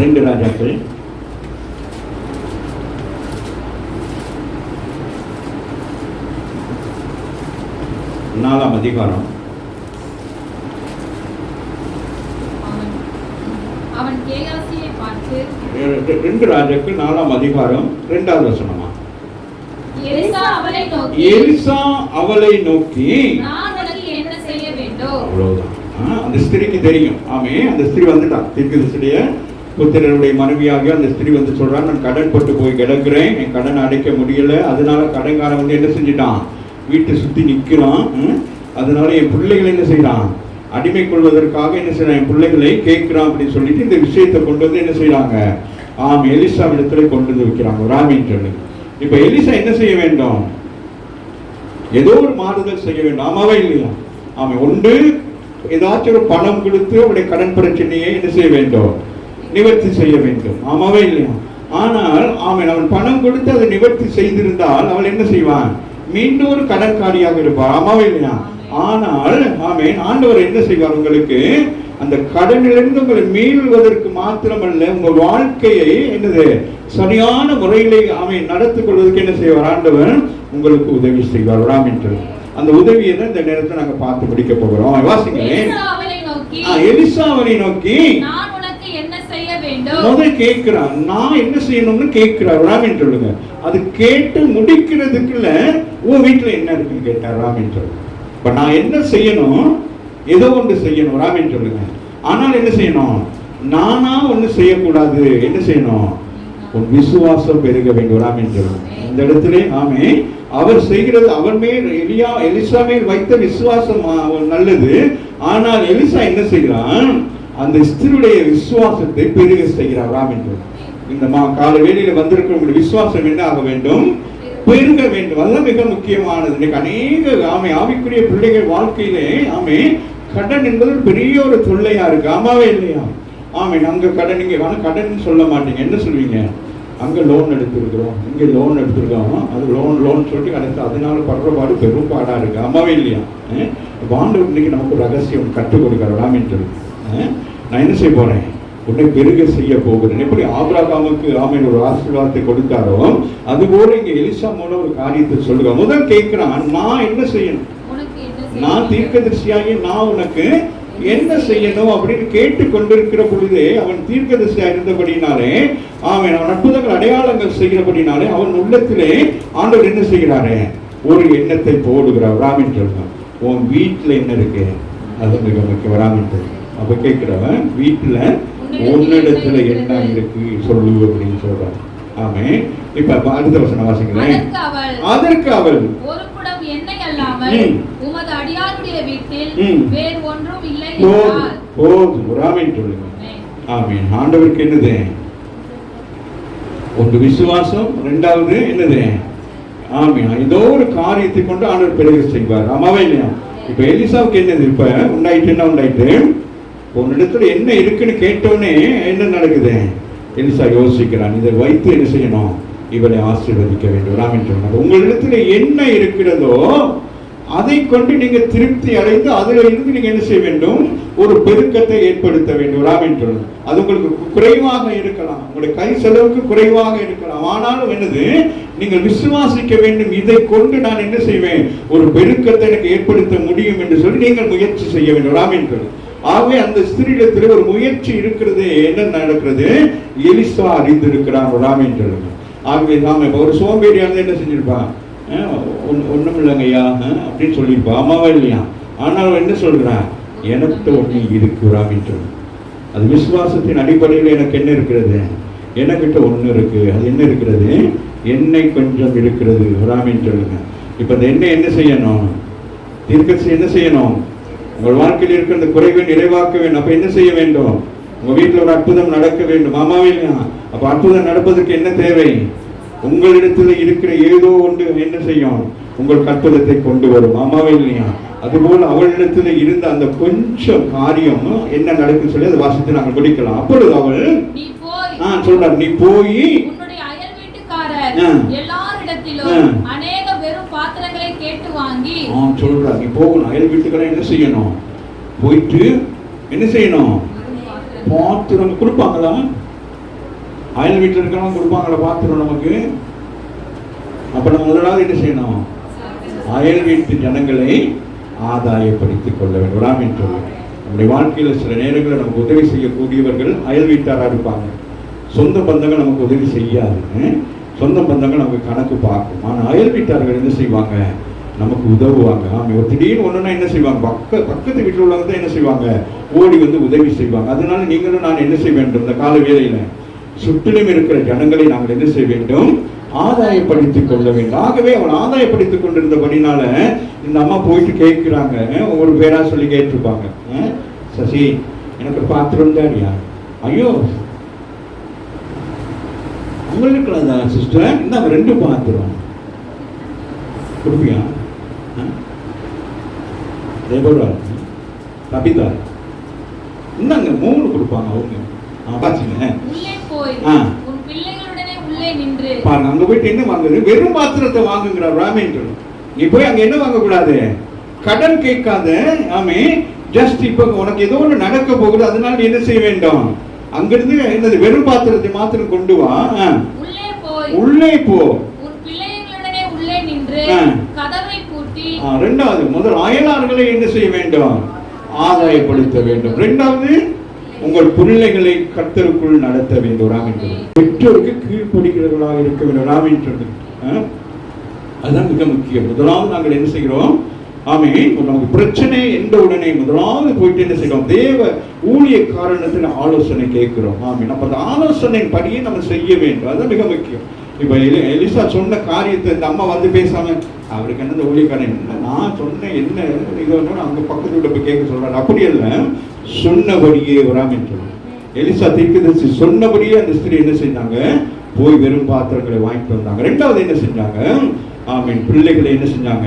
ரெண்டு ராஜாக்கள். நாலாம் அதிகாரம். ரெண்டு ராஜாக்கள் நாலாம் அதிகாரம் ரெண்டாவது வசனமா? எலிசா அவளை நோக்கி நான் உனக்கு என்ன செய்ய வேண்டும்? அவ்வளவுதான். அந்த ஸ்திரிக்கு தெரியும். ஆமே அந்த ஸ்திரீ வந்துட்டான் தீர்க்கதரிசியுடைய புத்திரனுடைய மனைவியாக அந்த ஸ்திரீ வந்து சொல்றான் நான் கடன் பட்டு போய் கிடக்குறேன். என் கடன் அடைக்க முடியல. அதனால கடன்காரன் வந்து என்ன செஞ்சிட்டான்? வீட்டை சுத்தி நிற்கிறான் அதனால என் பிள்ளைகளை என்ன செய்யறான் அடிமை கொள்வதற்காக என்ன செய்யறான் என் பிள்ளைகளை கேட்கிறான். அப்படின்னு சொல்லிட்டு இந்த விஷயத்தை கொண்டு வந்து என்ன செய்யறாங்க ஆம் எலிசா இடத்துல கொண்டு வந்து வைக்கிறாங்க. ராமின்னு சொல்லி. இப்ப எலிசா என்ன செய்ய வேண்டும்? ஏதோ ஒரு மாறுதல் செய்ய வேண்டும். ஆமாவே இல்லையா? ஆமா ஒன்று ஏதாச்சும் ஒரு பணம் கொடுத்து அவருடைய கடன் பிரச்சனையை என்ன செய்ய வேண்டும்? நிவர்த்தி செய்ய வேண்டும். ஆமாவா இல்லையா? ஆனால் ஆமென் அவன் பணம் கொடுத்து அதை நிவர்த்தி செய்திருந்தால் அவள் என்ன செய்வான்? மீண்டும் ஒரு கடன்காரியாக இருப்பார் ஆமாவா இல்லையா? ஆனால் ஆமென் ஆண்டவர் என்ன செய்வார் உங்களுக்கு? அந்த கடனிலிருந்து உங்களை மீள்வதற்கு மாத்திரமல்ல உங்கள் வாழ்க்கையை என்னது? சரியான முறையிலே ஆமென் நடத்திக் கொள்வதற்கு என்ன செய்வார்? ஆண்டவர் உங்களுக்கு உதவி செய்வார். ராமின்று அந்த உதவியை தான் இந்த நேரத்தில் நாங்க பார்த்து படிக்க போகிறோம். வாசிங்களேன். எலிசா அவனை நோக்கி ஆ, எலிசா அவனை நோக்கி நான் உனக்கு என்ன செய்ய வேண்டும் முதல் கேட்கிறார் நான் என்ன செய்யணும்னு கேட்கிறார். ராமின் சொல்லுங்க. அது கேட்டு முடிக்கிறதுக்குள்ள உன் வீட்டுல என்ன இருக்குன்னு கேட்டார் ராமின் சொல்லுங்க. இப்ப நான் என்ன செய்யணும்? ஏதோ ஒன்று செய்யணும். ராமின் சொல்லுங்க. ஆனால் என்ன செய்யணும்? நானா ஒன்று செய்யக்கூடாது. என்ன செய்யணும்? உன் விசுவாசம் பெருக வேண்டும். ராமின் சொல்லுங்க. இந்த இடத்துல ஆமே அவர் செய்கிறது அவர் மேல் எலியா எலிசா மேல் வைத்த விசுவாசம் நல்லது. ஆனால் எலிசா என்ன செய்கிறான்? அந்த ஸ்திரியுடைய விசுவாசத்தை பெருக செய்கிறார் ராமின் இந்த மா கால வேளையில வந்திருக்கிறவங்களுடைய விசுவாசம் என்ன ஆக வேண்டும்? பெருக வேண்டும். அதுதான் மிக முக்கியமானது. இன்னைக்கு அநேக ஆமை ஆவிக்குரிய பிள்ளைகள் வாழ்க்கையிலே ஆமை கடன் என்பது பெரிய ஒரு தொல்லையா இருக்கு. ஆமாவே இல்லையா? ஆமை அங்க கடன் இங்கே ஆனா கடன் சொல்ல மாட்டீங்க. என்ன சொல்வீங்க? அங்க லோன் எடுத்துருக்குறோம். இங்கே லோன் எடுத்துருக்கோம். அது லோன் லோன் சொல்லிட்டு கடைசி அதனால படுற பாடு பெரும் பாடா இருக்கு. ஆமாவே இல்லையா? பாண்டு இன்னைக்கு நமக்கு ரகசியம் கற்றுக் கொடுக்கிறார். ராமின் சொல்லி. நான் என்ன செய்ய போறேன்? உன்னை பெருக செய்ய போகிறேன். எப்படி ஆபிரகாமுக்கு ஆமீன் ஒரு ஆசீர்வாதத்தை கொடுத்தாரோ அதுபோல இங்க எலிசா மூலம் ஒரு காரியத்தை சொல்லுங்க. முதல் கேட்கிறான் நான் என்ன செய்யணும்? நான் வேண்டும்? தீர்க்கதரிசியாகி நான் உனக்கு என்ன செய்யணும் அப்படின்னு கேட்டு கொண்டிருக்கிற பொழுதே அவன் தீர்க்கதரிசியா இருந்தபடினாலே அவன் அவன் அற்புதங்கள் அடையாளங்கள் செய்கிறபடினாலே அவன் உள்ளத்திலே ஆண்டவர் என்ன செய்கிறாரே? ஒரு எண்ணத்தை போடுகிறார். ராமின் சொல்றான் உன் வீட்டுல என்ன இருக்கு? அது மிக முக்கியம். ராமின் அப்ப கேட்கிறவன் வீட்டுல உன்னிடத்துல என்ன இருக்கு சொல்லு அப்படின்னு சொல்றான். ஆமே இப்ப அடுத்த வசனம் வாசிங்களேன். அதற்கு அவள் ஒரு குடம் எண்ணெய் அல்லாமல். உமது அடியாருடைய வீட்டில். வேறு ஒன்றும் இல்லை என்றால் போதும் ஒரு ஆமீன் சொல்லுங்க. ஆமென். ஆண்டவருக்கு என்னது? ஒன்று விசுவாசம் ரெண்டாவது என்னது? ஆமீன். ஏதோ ஒரு காரியத்தை கொண்டு ஆண்டவர் பெருக செய்வார். ஆமாவே இல்லையா? இப்ப எலிசாவுக்கு என்னது? இப்ப உண்டாயிட்டு என்ன உண்டாயிட்டு? உன்னிடத்துல என்ன இருக்குன்னு கேட்டோடனே என்ன நடக்குது? எலிசா யோசிக்கிறான் இதை வைத்து என்ன செய்யணும்? இவனை ஆசீர்வதிக்க வேண்டும். ராமின் சொன்னார் உங்களிடத்துல என்ன இருக்கிறதோ அதை கொண்டு நீங்க திருப்தி அடைந்து அதுல இருந்து நீங்க என்ன செய்ய வேண்டும்? ஒரு பெருக்கத்தை ஏற்படுத்த வேண்டும். ராமின் சொன்னார் அது உங்களுக்கு குறைவாக இருக்கலாம். உங்களுடைய கை செலவுக்கு குறைவாக இருக்கலாம். ஆனாலும் என்னது? நீங்கள் விசுவாசிக்க வேண்டும். இதை கொண்டு நான் என்ன செய்வேன்? ஒரு பெருக்கத்தை எனக்கு ஏற்படுத்த முடியும் என்று சொல்லி நீங்கள் முயற்சி செய்ய வேண்டும். ராமின் ஆகவே அந்த ஸ்திரீடத்தில் ஒரு முயற்சி இருக்கிறது என்ன நடக்கிறது? எலிசா அறிந்திருக்கிறான் ராமின் ஆகவே நாம இப்போ ஒரு சோம்பேறியா இருந்தால் என்ன செஞ்சிருப்பான் அஹ் ஒண்ணு- இல்லைங்க ஐயா அப்படின்னு சொல்லியிருப்பான் அம்மாவா இல்லையா? ஆனால் அவன் என்ன சொல்கிறான் எனக்கு ஒன்று இருக்கு ராமின் அது விசுவாசத்தின் அடிப்படையில் எனக்கு என்ன இருக்கிறது? எனக்கிட்ட ஒன்று இருக்கு. அது என்ன இருக்கிறது? எண்ணெய் கொஞ்சம் இருக்கிறது ராமின் சொல்லுங்க இப்போ இந்த எண்ணெய் என்ன செய்யணும்? தீர்க்கதரிசி என்ன செய்யணும்? உங்கள் வாழ்க்கையில் இருக்கிற அந்த குறைவை நிறைவாக்க வேண்டும். அப்ப என்ன செய்ய வேண்டும்? உங்க வீட்டுல ஒரு அற்புதம் நடக்க வேண்டும். ஆமாவே இல்லையா? அப்ப அற்புதம் நடப்பதற்கு என்ன தேவை? உங்களிடத்துல இருக்கிற ஏதோ ஒன்று என்ன செய்யும்? உங்கள் கற்பதத்தை கொண்டு வரும். ஆமாவே இல்லையா? அதுபோல அவளிடத்துல இருந்த அந்த கொஞ்சம் காரியம் என்ன நடக்குன்னு சொல்லி அதை வாசித்து நாங்கள் படிக்கலாம் அப்பொழுது அவள் நீ போய் ஆ சொல்றார் நீ போய். எல்லாரிடத்திலும் ஆ. அநேக வெறும் பாத்திரங்களை கேட்டு வாங்கி ஆ சொல்றா நீ போகணும். அயல் வீட்டுக்கெல்லாம் என்ன செய்யணும்? போயிட்டு என்ன செய்யணும்? பாத்திரம் கொடுப்பாங்களா? அயல் வீட்டில் இருக்கிறவங்க கொடுப்பாங்களா பாத்திரம் நமக்கு? அப்போ நம்ம முதலாவது என்ன செய்யணும்? அயல் வீட்டு ஜனங்களை ஆதாயப்படுத்திக் கொள்ள வேண்டும். என்று சொல்லு. நம்முடைய வாழ்க்கையில் சில நேரங்களில் நமக்கு உதவி செய்யக்கூடியவர்கள் அயல் வீட்டாராக இருப்பாங்க. சொந்த பந்தங்கள் நமக்கு உதவி செய்யாதுன்னு சொந்த பந்தங்கள் நமக்கு கணக்கு பார்க்கும். ஆனால் அயல் வீட்டார்கள் என்ன செய்வாங்க? நமக்கு உதவுவாங்க. ஆமா திடீர்னு ஒன்றுனா என்ன செய்வாங்க? பக்க பக்கத்து வீட்டில் உள்ளவங்க தான் என்ன செய்வாங்க? ஓடி வந்து உதவி செய்வாங்க. அதனால நீங்களும் நான் என்ன செய்ய வேண்டும்? இந்த கால வேலையில் சுற்றிலும் இருக்கிற ஜனங்களை நாங்கள் என்ன செய்ய வேண்டும்? ஆதாயப்படுத்திக் கொள்ள வேண்டும். ஆகவே அவன் ஆதாயப்படுத்திக் கொண்டிருந்தபடினால இந்த அம்மா போயிட்டு கேட்கிறாங்க. ஒரு பேரா சொல்லி கேட்டிருப்பாங்க. சசி எனக்கு பாத்திரம் தான் யார் ஐயோ உங்களுக்கு சிஸ்டர்? இந்த ரெண்டு பாத்திரம். கொடுப்பியா? தேவரா கபிதா இந்தாங்க மூணு கொடுப்பாங்க அவங்க ஆ, பாத்தீங்க பாருங்க அங்க போயிட்டு என்ன வாங்குது வெறும் பாத்திரத்தை வாங்குங்கிறார் ராமேந்திரன் நீ போய் அங்க என்ன வாங்க கூடாது கடன் கேட்காத ஆமே ஜஸ்ட் இப்ப உனக்கு ஏதோ ஒன்று நடக்க போகுது அதனால நீ என்ன செய்ய வேண்டும் அங்கிருந்து என்னது வெறும் பாத்திரத்தை மாத்திரம் கொண்டு வா. உள்ளே போய் உள்ளே போ ரெண்டாவது முதல் அயலார்களை என்ன செய்ய வேண்டும்? ஆதாயப்படுத்த வேண்டும். ரெண்டாவது உங்கள் பிள்ளைகளை கர்த்தருக்குள் நடத்த வேண்டும். ராமின்றது பெற்றோருக்கு கீழ்ப்படுகிறவர்களாக இருக்க வேண்டும். ராமின்றது அதுதான் மிக முக்கியம். முதலாவது நாங்கள் என்ன செய்கிறோம்? ஆமே நமக்கு பிரச்சனை என்ற உடனே முதலாவது போயிட்டு என்ன செய்கிறோம்? தேவ ஊழிய காரணத்தில் ஆலோசனை கேட்கிறோம். ஆமே நம்ம அந்த ஆலோசனை படியே நம்ம செய்ய வேண்டும். அதுதான் மிக முக்கியம். இப்ப எலி எலிசா சொன்ன காரியத்தை இந்த அம்மா வந்து பேசாம அவருக்கு என்ன இந்த ஊழியக்காரன் நான் சொன்னேன் என்ன இது அங்க பக்கத்து வீட்டை போய் கேட்க சொல்றாரு. அப்படி இல்ல சொன்னபடியே வராமல் சொல்லுங்க எலிசா தீர்க்கதரிசி சொன்னபடியே அந்த ஸ்திரீ என்ன செஞ்சாங்க? போய் வெறும் பாத்திரங்களை வாங்கிட்டு வந்தாங்க. ரெண்டாவது என்ன செஞ்சாங்க? ஆமீன். பிள்ளைகளை என்ன செஞ்சாங்க?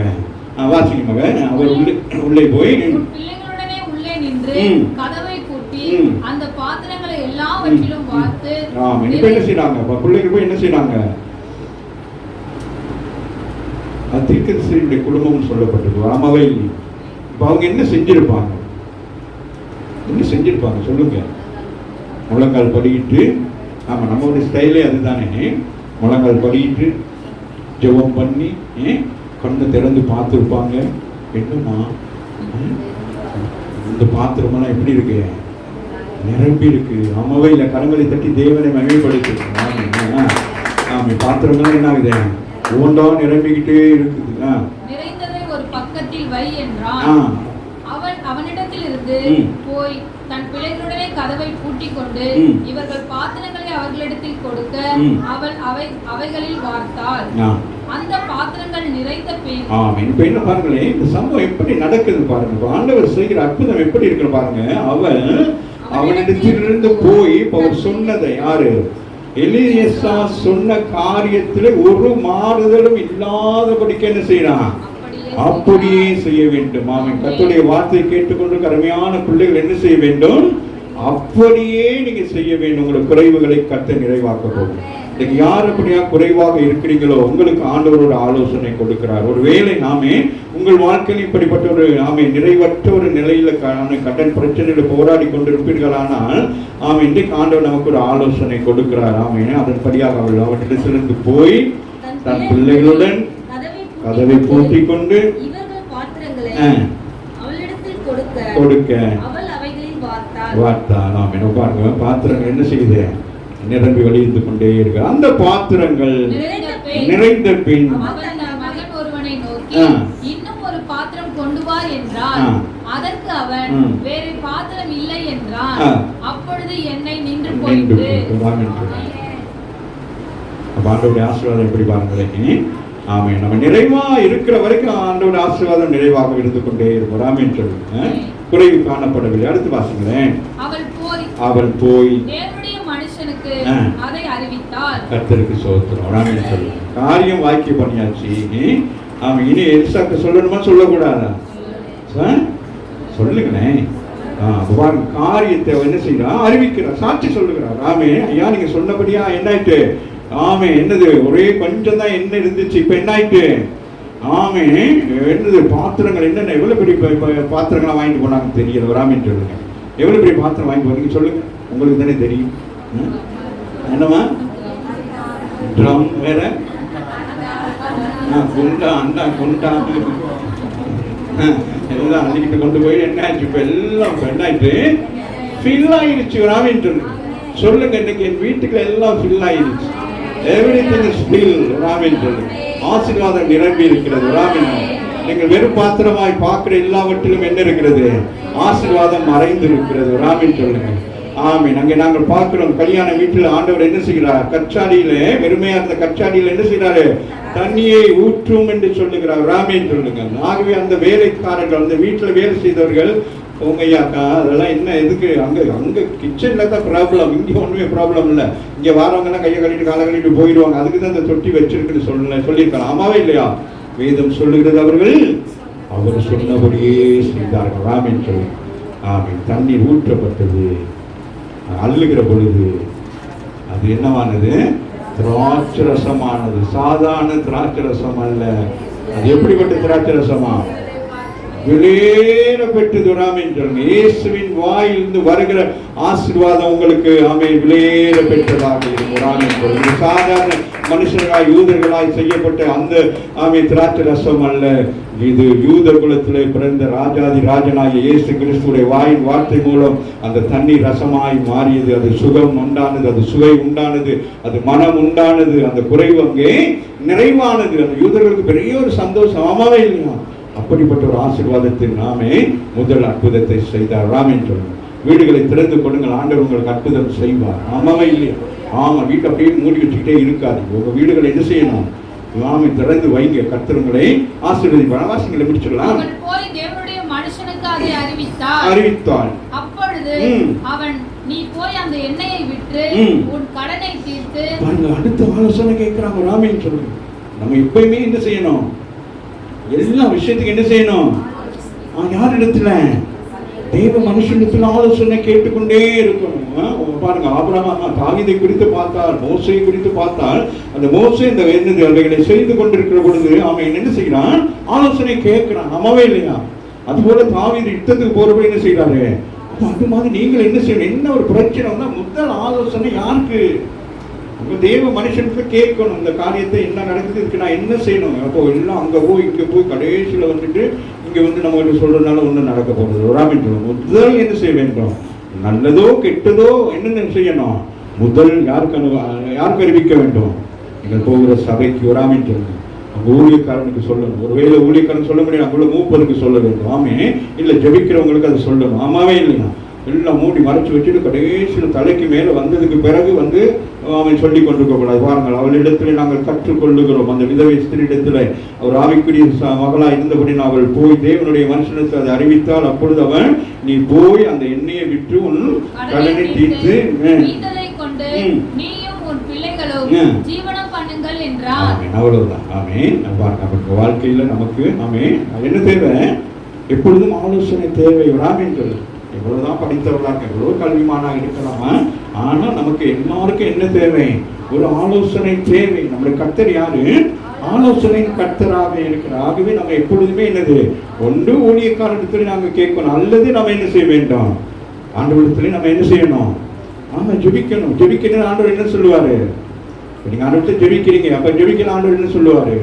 வாசிங்க மக அவர் உள்ளே உள்ளே போய். அந்த பாத்திரங்களை எல்லாவற்றிலும் பார்த்து இப்போ என்ன செய்யறாங்க இப்போ பிள்ளைங்க போய் என்ன செய்யறாங்க அது தீர்க்கதரிசியுடைய குடும்பம்னு சொல்லப்பட்டிருக்கு. அமவை இப்போ அவங்க என்ன செஞ்சிருப்பாங்க? என்ன செஞ்சிருப்பாங்க? சொல்லுங்க. முழங்கால் படியிட்டு ஆமாம் நம்மளுடைய ஸ்டைலே அதுதானே. முழங்கால் படியிட்டு ஜெபம் பண்ணி ஏன் கண்ணை திறந்து பார்த்துருப்பாங்க என்னம்மா? ம்? இந்த பாத்திரமெல்லாம் எப்படி இருக்கு? நிரம்பி இருக்கு. அம்மாவே இல்லை கரங்களை தட்டி தேவனை மகிழ்ப்படுத்தி ஆமா பாத்திரமெல்லாம் என்ன ஆகுது? ஒவ்வொன்றா நிரம்பிக்கிட்டே இருக்குது. நிறைந்ததை ஒரு பக்கத்தில் வை என்றான். அவன் அவனிடத்தில் இருந்து. போய் தன் பிள்ளைகளுடனே கதவை பூட்டிக் கொண்டு. இவர்கள் பாத்திரங்களை அவர்களிடத்தில் கொடுக்க. அவள் அவை அவைகளில் வார்த்தாள். அந்த பாத்திரங்கள் நிறைந்த பின் ஆமென் இப்ப என்ன பாருங்களேன். இந்த சம்பவம் எப்படி நடக்குது பாருங்க. ஆண்டவர் செய்கிற அற்புதம் எப்படி இருக்கு பாருங்க. அவன் அவனிடத்திலிருந்து போய் அவர் சொன்னதை யாரு? எலியசா சொன்ன காரியத்துல ஒரு மாறுதலும் இல்லாதபடிக்கு என்ன செய்யறான் அப்படியே செய்ய வேண்டும். அவன் கத்துடைய வார்த்தையை கேட்டுக்கொண்டு கருமையான பிள்ளைகள் என்ன செய்ய வேண்டும்? அப்படியே நீங்க செய்ய வேண்டும். உங்களுடைய குறைவுகளை கத்த நிறைவாக்க போகும் இன்னைக்கு யார் அப்படியா குறைவாக இருக்கிறீங்களோ உங்களுக்கு ஆண்டவர் ஒரு ஆலோசனை கொடுக்கிறார். ஒருவேளை நாமே உங்கள் வாழ்க்கையில் இப்படிப்பட்ட ஒரு ஆமை நிறைவற்ற ஒரு நிலையில கடன் பிரச்சனையில போராடி கொண்டிருப்பீர்களானால் ஆமை இன்றைக்கு ஆண்டவர் நமக்கு ஒரு ஆலோசனை கொடுக்கிறார். ஆமே அதன்படியாக அவள் அவற்றிடத்திலிருந்து போய் தன் பிள்ளைகளுடன் கதவை பூட்டிக் கொண்டு கொடுக்க வார்த்தாள். ஆம் பாருங்க பாத்திரங்கள் என்ன செய்யுது? நிரம்பி வழிந்து கொண்டே இருக்கு அந்த பாத்திரங்கள் நிறைந்த பின். இன்னும் ஒரு பாத்திரம் கொண்டு வா ஆ. அதற்கு அவன். வேறு பாத்திரம் இல்லை என்றான். அப்பொழுது என்னை நின்று. அப்ப ஆண்டவருடைய ஆசீர்வாதம் எப்படி பாருங்களேன் ஆமே நம்ம நிறைவா இருக்கிற வரைக்கும் ஆண்டவருடைய ஆசீர்வாதம் நிறைவாக இருந்து கொண்டே இருக்கும் சொல்லுங்க குறைவு காணப்படவில்லை அடுத்து வாசிங்களேன் அவள் போய் அவள் போய். அதை கர்த்தருக்கு சோத்திரம். ஆமென். சொல்லுங்க. காரியம் வாக்கிய பண்ணியாச்சு. ஆமா இனி எலிசாக்கு சொல்லணுமா சொல்லக்கூடாதா? சொல்லுங்களேன் பாருங்க காரியத்தை அவன் என்ன செய்யறான் அறிவிக்கிறார். சாட்சி சொல்லுகிறார். ஆமே ஐயா நீங்க சொன்னபடியா என்ன ஆயிட்டு ஆமே என்னது? ஒரே கொஞ்சம் தான் என்ன இருந்துச்சு இப்ப என்ன ஆயிட்டு ஆமே என்னது பாத்திரங்கள் என்னென்ன எவ்வளவு பெரிய ப- ப- பாத்திரங்களை வாங்கிட்டு போனாங்க தெரியல. வராமன்னு சொல்லுங்க. எவ்வளவு பெரிய பாத்திரம் வாங்கி போறீங்க சொல்லுங்க. உங்களுக்கு தானே தெரியும்? என்னம்மா? ட்ரம் வேற? ஆ, குண்டா அண்டா குண்டா ஆ, எல்லாம் அள்ளிக்கிட்டு கொண்டு போய் என்ன ஆச்சு இப்போ எல்லாம் இப்ப என்ன ஆயிட்டு ஃபில் ஆயிடுச்சு ராமின் சொல்லுங்க இன்னைக்கு என் வீட்டுக்கு எல்லாம் ஃபில் ஆயிடுச்சு எவ்ரி திங் இஸ் ஃபில் ராமின் ஆசீர்வாதம் நிரம்பி இருக்கிறது ராமின் நீங்கள் வெறும் பாத்திரமாய் பார்க்கிற எல்லாவற்றிலும் என்ன இருக்கிறது? ஆசீர்வாதம் மறைந்து இருக்கிறது ராமின் சொல்லுங்க. ஆமீன். அங்கே நாங்கள் பார்க்கிறோம் கல்யாண வீட்டில் ஆண்டவர் என்ன செய்கிறார்? கச்சாடியில வெறுமையா இருந்த கச்சாடியில என்ன செய்கிறாரு? தண்ணியை ஊற்றும் என்று சொல்லுகிறார். ராமேன் சொல்லுங்க. ஆகவே அந்த வேலைக்காரர்கள் அந்த வீட்டில் வேலை செய்தவர்கள் உங்கையாக்கா அதெல்லாம் என்ன எதுக்கு? அங்கே அங்கே கிச்சனில் தான் ப்ராப்ளம் இங்கே ஒன்றுமே ப்ராப்ளம் இல்லை. இங்கே வரவங்கன்னா கையை கட்டிட்டு காலை கட்டிட்டு போயிடுவாங்க. அதுக்கு தான் அந்த தொட்டி வச்சிருக்குன்னு சொல்ல சொல்லியிருக்காங்க. ஆமாவே இல்லையா? வேதம் சொல்லுகிறது அவர்கள் அவர் சொன்னபடியே செய்தார்கள். ராமேன் சொல்லி ஆமீன். தண்ணீர் ஊற்றப்பட்டது. அள்ளுகிற பொழுது அது என்னவானது? திராட்சை ரசமானது சாதாரண திராட்சை ரசம் அல்ல. அது எப்படிப்பட்ட திராட்சை ரசமா விலையேற பெற்று ராமேன் சொல்லுங்க இயேசுவின் வாயிலிருந்து வருகிற ஆசீர்வாதம் உங்களுக்கு ஆமை விலையேற பெற்றதாக இருக்கும். சாதாரண மனுஷர்களாய் யூதர்களாய் செய்யப்பட்ட அந்த ஆமை திராட்சை ரசம் அல்ல. இது யூதர் குலத்திலே பிறந்த ராஜாதி ராஜனாகிய இயேசு கிறிஸ்துடைய வாயின் வார்த்தை மூலம் அந்த தண்ணீர் ரசமாய் மாறியது. அது சுகம் உண்டானது அது சுவை உண்டானது அது மனம் உண்டானது அந்த குறைவு அங்கே நிறைவானது. அந்த யூதர்களுக்கு பெரிய ஒரு சந்தோஷம். ஆமாவே இல்லையா? அப்படிப்பட்ட ஒரு ஆசீர்வாதத்தில் நாமே முதல் அற்புதத்தை செய்தார். ராமேன் வீடுகளை திறந்து கொடுங்கள். ஆண்டவர் உங்களுக்கு அற்புதம் செய்வார். ஆமாவே இல்லையா? ஆமா வீட்டை அப்படியே மூடி வச்சுக்கிட்டே இருக்காது. உங்க வீடுகளை என்ன செய்யணும்? ஆமை திறந்து வைங்க. கர்த்தருங்களை ஆசீர்வதிப்பார். வாசிங்களை முடிச்சிடலாம். போய் தேவனுடைய மனுஷனுக்கு அதை அறிவித்தாள். அப்பொழுது ம். அவன் நீ போய் அந்த எண்ணெயை விற்று ம். உன் கடனை தீர்த்து பாருங்க அடுத்த ஆலோசனை கேட்கிறாங்க. ராமேன் சொல்லுங்க நம்ம எப்பயுமே என்ன செய்யணும்? எல்லா விஷயத்துக்கு என்ன செய்யணும்? யார் இடத்துல தெய்வ மனுஷனிடத்தில் ஆலோசனை கேட்டுக்கொண்டே இருக்கணும். பாருங்க ஆபரமாக தாவீதை குறித்து பார்த்தால் மோசையை குறித்து பார்த்தால் அந்த மோசை இந்த என்னது அவைகளை செய்து கொண்டிருக்கிற பொழுது அவன் என்ன செய்கிறான்? ஆலோசனை கேட்கிறான். நம்மவே இல்லையா? அதுபோல தாவீது யுத்தத்துக்கு போறப்ப என்ன செய்கிறாரு? அது மாதிரி நீங்கள் என்ன செய்யணும்? என்ன ஒரு பிரச்சனைனா முதல் ஆலோசனை யாருக்கு? உங்க தேவ மனுஷனுக்கு கேட்கணும். இந்த காரியத்தை என்ன நடக்குது இதுக்கு நான் என்ன செய்யணும்? அப்போ எல்லாம் அங்க போய் இங்க போய் கடைசியில் வந்துட்டு இங்கே வந்து நம்ம கிட்ட சொல்கிறதுனால ஒன்றும் நடக்க போகிறது ராமின் சொல்லுவோம் முதல் என்ன செய்ய வேண்டும்? நல்லதோ கெட்டதோ என்னென்ன செய்யணும்? முதல் யாருக்கு அனு யாருக்கு அறிவிக்க வேண்டும்? நீங்கள் போகிற சபைக்கு ராமின் சொல்லுங்க அங்கே ஊழியக்காரனுக்கு சொல்லணும். ஒருவேளை ஊழியக்காரன் சொல்ல முடியும் அங்குள்ள மூப்பருக்கு சொல்ல வேண்டும். ஆமே இல்லை ஜபிக்கிறவங்களுக்கு அதை சொல்லணும். ஆமாவே இல்லையா எல்லாம் மூடி மறைச்சு வச்சுட்டு கடைசியில் தலைக்கு மேல வந்ததுக்கு பிறகு வந்து அவன் சொல்லி கொண்டிருக்க கூடாது பாருங்கள் அவளிடத்துல நாங்கள் கற்றுக்கொள்ளுகிறோம். அந்த விதவை ஸ்திரியிடத்துல அவர் ஆவிக்குரிய ச- மகளா இருந்தபடி அவள் போய் தேவனுடைய மனுஷனுக்கு அதை அறிவித்தால் அப்பொழுது அவன் நீ போய் அந்த எண்ணெயை விற்று உன் கடனை தீர்த்து அவ்வளவுதான். ஆமென். பாருங்க நமக்கு வாழ்க்கையில நமக்கு ஆமென். என்ன தேவை? எப்பொழுதும் ஆலோசனை தேவை. ராமேன் சொல்லு எவ்வளவுதான் படித்தவர்களா இருக்க எவ்வளவு கல்விமானா ஆனால் நமக்கு எல்லாருக்கும் என்ன தேவை? ஒரு ஆலோசனை தேவை. நம்முடைய கர்த்தர் யாரு? ஆலோசனை கர்த்தராக இருக்கிறார். ஆகவே நம்ம எப்பொழுதுமே என்னது? ஒன்று ஊழியக்காரத்தில் நாங்கள் கேட்கணும். அல்லது நம்ம என்ன செய்ய வேண்டும்? ஆண்டவரத்துல நம்ம என்ன செய்யணும்? ஆமா ஜெபிக்கணும். ஜெபிக்கணும் ஆண்டவர் என்ன சொல்லுவாரு? நீங்கள் நீங்க ஆண்டவர்கிட்ட ஜெபிக்கிறீங்க. அப்ப ஜெபிக்கிற ஆண்டவர் என்ன சொல்லுவாரு?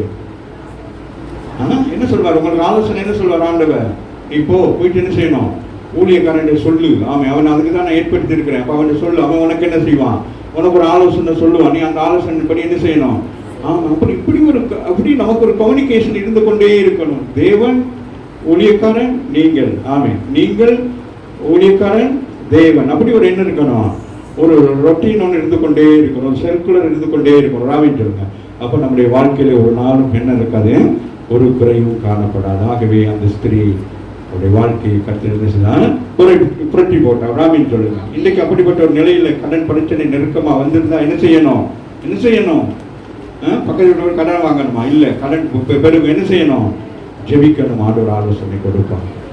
என்ன சொல்வார் உங்களுக்கு ஆலோசனை என்ன சொல்வார் ஆண்டவர்? நீ போ போயிட்டு என்ன செய்யணும்? ஊழியக்காரன் சொல்லு. ஆமாம் அவன் அதுக்கு தான் நான் ஏற்படுத்தி இருக்கிறேன் அப்ப அவன் சொல்லு. அவன் உனக்கு என்ன செய்வான்? உனக்கு ஒரு ஆலோசனை சொல்லுவான். நீ அந்த ஆலோசனை படி என்ன செய்யணும்? ஆமாம் அப்படி இப்படி ஒரு அப்படி நமக்கு ஒரு கம்யூனிகேஷன் இருந்து கொண்டே இருக்கணும். தேவன் ஊழியக்காரன் நீங்கள். ஆமே நீங்கள் ஊழியக்காரன் தேவன். அப்படி ஒரு எண்ணம் இருக்கணும். ஒரு ரொட்டீன் ஒன்று இருந்து கொண்டே இருக்கணும். சர்க்குலர் இருந்து கொண்டே இருக்கணும். ராமின் சொல்லுங்க. அப்போ நம்முடைய வாழ்க்கையில் ஒரு நாளும் என்ன இருக்காது. ஒரு குறையும் காணப்படாது. ஆகவே அந்த ஸ்திரீ அவருடைய வாழ்க்கையை கத்திருந்துச்சுன்னா புரட்டி புரட்டி போட்டா ராமின் சொல்லுங்க. இன்னைக்கு அப்படிப்பட்ட ஒரு நிலையில கடன் பிரச்சனை நெருக்கமா வந்திருந்தா என்ன செய்யணும்? என்ன செய்யணும்? ஆ, பக்கத்துல கடன் வாங்கணுமா? இல்ல. கடன் பெ- என்ன செய்யணும்? ஜெபிக்கணும். ஒரு ஆலோசனை கொடுப்பாங்க